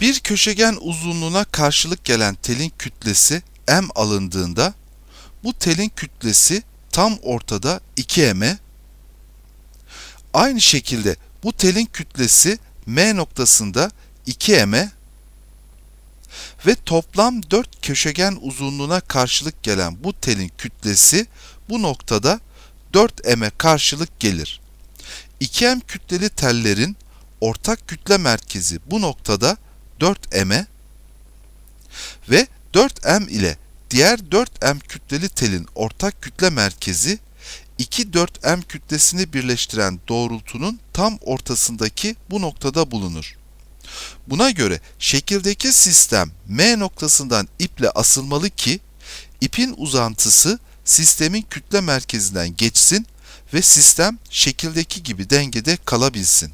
Bir köşegen uzunluğuna karşılık gelen telin kütlesi m alındığında bu telin kütlesi tam ortada 2m'e aynı şekilde bu telin kütlesi m noktasında 2m'e ve toplam 4 köşegen uzunluğuna karşılık gelen bu telin kütlesi bu noktada 4m'e karşılık gelir. 2m kütleli tellerin ortak kütle merkezi bu noktada 4m'e ve 4m ile diğer 4m kütleli telin ortak kütle merkezi 2 4m kütlesini birleştiren doğrultunun tam ortasındaki bu noktada bulunur. Buna göre şekildeki sistem M noktasından iple asılmalı ki ipin uzantısı sistemin kütle merkezinden geçsin ve sistem şekildeki gibi dengede kalabilsin.